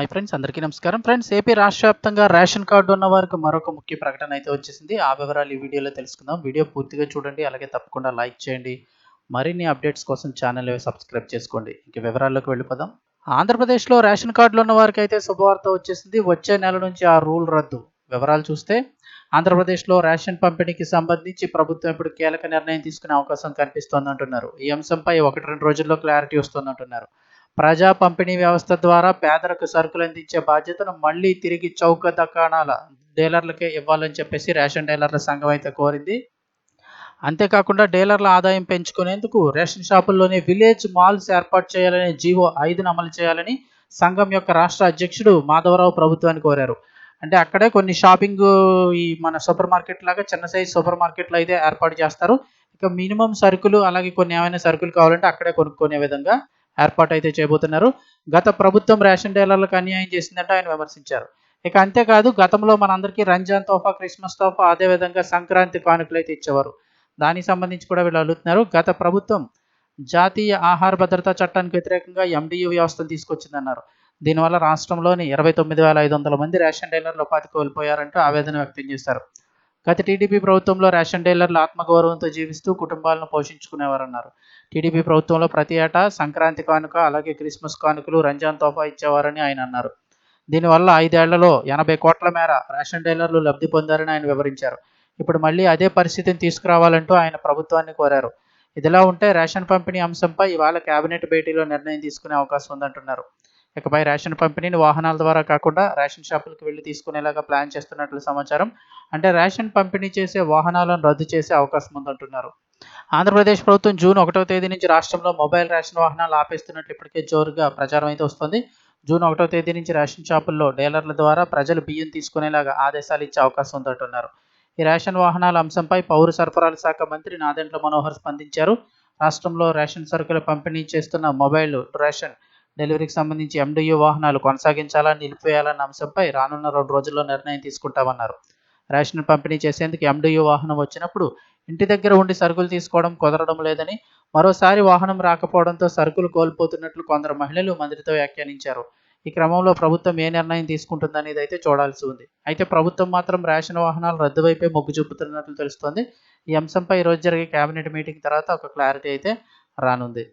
Hi friends అందరికీ నమస్కారం. Friends AP రాష్ట్ర వ్యాప్తంగా రేషన్ కార్డు ఉన్న వారికి మరొక ముఖ్య ప్రకటన అయితే వచ్చేసింది. ఆ వివరాలు ఈ వీడియోలో తెలుసుకుందాం. వీడియో పూర్తిగా చూడండి అలాగే తప్పకుండా లైక్ చేయండి. మరిన్ని అప్డేట్స్ కోసం ఛానల్ సబ్స్క్రైబ్ చేసుకోండి. ఇంక వివరాల్లోకి వెళ్ళిపోదాం. ఆంధ్రప్రదేశ్లో రేషన్ కార్డులు ఉన్న వారికి అయితే శుభవార్త వచ్చేసింది. వచ్చే నెల నుంచి ఆ రూల్ రద్దు. వివరాలు చూస్తే ఆంధ్రప్రదేశ్లో రేషన్ పంపిణీకి సంబంధించి ప్రభుత్వం ఇప్పుడు కీలక నిర్ణయం తీసుకునే అవకాశం కనిపిస్తోంది అంటున్నారు ఈ అంశంపై ఒకటి రెండు రోజుల్లో క్లారిటీ వస్తుందంటున్నారు. ప్రజా పంపిణీ వ్యవస్థ ద్వారా పేదలకు సరుకులు అందించే బాధ్యతను మళ్ళీ తిరిగి చౌక దుకాణాల డీలర్లకే ఇవ్వాలని చెప్పేసి రేషన్ డీలర్ల సంఘం అయితే కోరింది. అంతేకాకుండా డీలర్ల ఆదాయం పెంచుకునేందుకు రేషన్ షాపుల్లోనే విలేజ్ మాల్స్ ఏర్పాటు చేయాలని జీవో ఐదును అమలు చేయాలని సంఘం యొక్క రాష్ట్ర అధ్యక్షుడు మాధవరావు ప్రభుత్వాన్ని కోరారు. అంటే అక్కడే కొన్ని షాపింగ్ ఈ మన సూపర్ మార్కెట్ లాగా చిన్న సైజ్ సూపర్ మార్కెట్లు అయితే ఏర్పాటు చేస్తారు. ఇక మినిమం సరుకులు అలాగే కొన్ని ఏమైనా సరుకులు కావాలంటే అక్కడే కొనుక్కునే విధంగా ఏర్పాటు అయితే చేయబోతున్నారు. గత ప్రభుత్వం రేషన్ డీలర్లకు అన్యాయం చేసిందంటే ఆయన విమర్శించారు. ఇక అంతేకాదు గతంలో మనందరికీ రంజాన్ తోఫా క్రిస్మస్ తోఫా అదేవిధంగా సంక్రాంతి కానుకలు అయితే ఇచ్చేవారు. దానికి సంబంధించి కూడా వీళ్ళు అడుగుతున్నారు గత ప్రభుత్వం జాతీయ ఆహార భద్రతా చట్టానికి వ్యతిరేకంగా ఎండియు వ్యవస్థను తీసుకొచ్చిందన్నారు. దీనివల్ల రాష్ట్రంలోని ఇరవై తొమ్మిది వేల ఐదు వందల మంది రేషన్ డీలర్లు ఉపాధి కోల్పోయారంటూ ఆవేదన వ్యక్తం చేశారు. గత టీడీపీ ప్రభుత్వంలో రేషన్ డీలర్లు ఆత్మగౌరవంతో జీవిస్తూ కుటుంబాలను పోషించుకునేవారన్నారు. టీడీపీ ప్రభుత్వంలో ప్రతి ఏటా సంక్రాంతి కానుక అలాగే క్రిస్మస్ కానుకలు రంజాన్ తోఫా ఇచ్చేవారని ఆయన అన్నారు. దీనివల్ల ఐదేళ్ళలో ఎనభై కోట్ల మేర రేషన్ డీలర్లు లబ్ధి పొందారని ఆయన వివరించారు. ఇప్పుడు మళ్ళీ అదే పరిస్థితిని తీసుకురావాలంటూ ఆయన ప్రభుత్వాన్ని కోరారు. ఇదిలా ఉంటే రేషన్ పంపిణీ అంశంపై ఇవాళ కేబినెట్ భేటీలో నిర్ణయం తీసుకునే అవకాశం ఉందంటున్నారు. ఇకపై రేషన్ పంపిణీని వాహనాల ద్వారా కాకుండా రేషన్ షాపులకు వెళ్ళి తీసుకునేలాగా ప్లాన్ చేస్తున్నట్లు సమాచారం. అంటే రేషన్ పంపిణీ చేసే వాహనాలను రద్దు చేసే అవకాశం ఉందంటున్నారు. ఆంధ్రప్రదేశ్ ప్రభుత్వం జూన్ ఒకటో తేదీ నుంచి రాష్ట్రంలో మొబైల్ రేషన్ వాహనాలు ఆపేస్తున్నట్లు ఇప్పటికే జోరుగా ప్రచారం అయితే వస్తుంది. జూన్ ఒకటో తేదీ నుంచి రేషన్ షాపుల్లో డీలర్ల ద్వారా ప్రజలు బియ్యం తీసుకునేలాగా ఆదేశాలు ఇచ్చే అవకాశం ఉందంటున్నారు. ఈ రేషన్ వాహనాల అంశంపై పౌర సరఫరాల శాఖ మంత్రి నాదెంట్ల మనోహర్ స్పందించారు. రాష్ట్రంలో రేషన్ సరుకుల పంపిణీ చేస్తున్న మొబైల్ రేషన్ డెలివరీకి సంబంధించి ఎండియూ వాహనాలు కొనసాగించాలని నిలిపివేయాలన్న అంశంపై రానున్న రెండు రోజుల్లో నిర్ణయం తీసుకుంటామన్నారు. రేషన్ పంపిణీ చేసేందుకు ఎండియూ వాహనం వచ్చినప్పుడు ఇంటి దగ్గర ఉండి సరుకులు తీసుకోవడం కుదరడం లేదని మరోసారి వాహనం రాకపోవడంతో సరుకులు కోల్పోతున్నట్లు కొందరు మహిళలు మంత్రితో వ్యాఖ్యానించారు. ఈ క్రమంలో ప్రభుత్వం ఏ నిర్ణయం తీసుకుంటుందనేది అయితే చూడాల్సి ఉంది. అయితే ప్రభుత్వం మాత్రం రేషన్ వాహనాలు రద్దు వైపే మొగ్గు చూపుతున్నట్లు తెలుస్తోంది. ఈ అంశంపై ఈరోజు జరిగే కేబినెట్ మీటింగ్ తర్వాత ఒక క్లారిటీ అయితే రానుంది.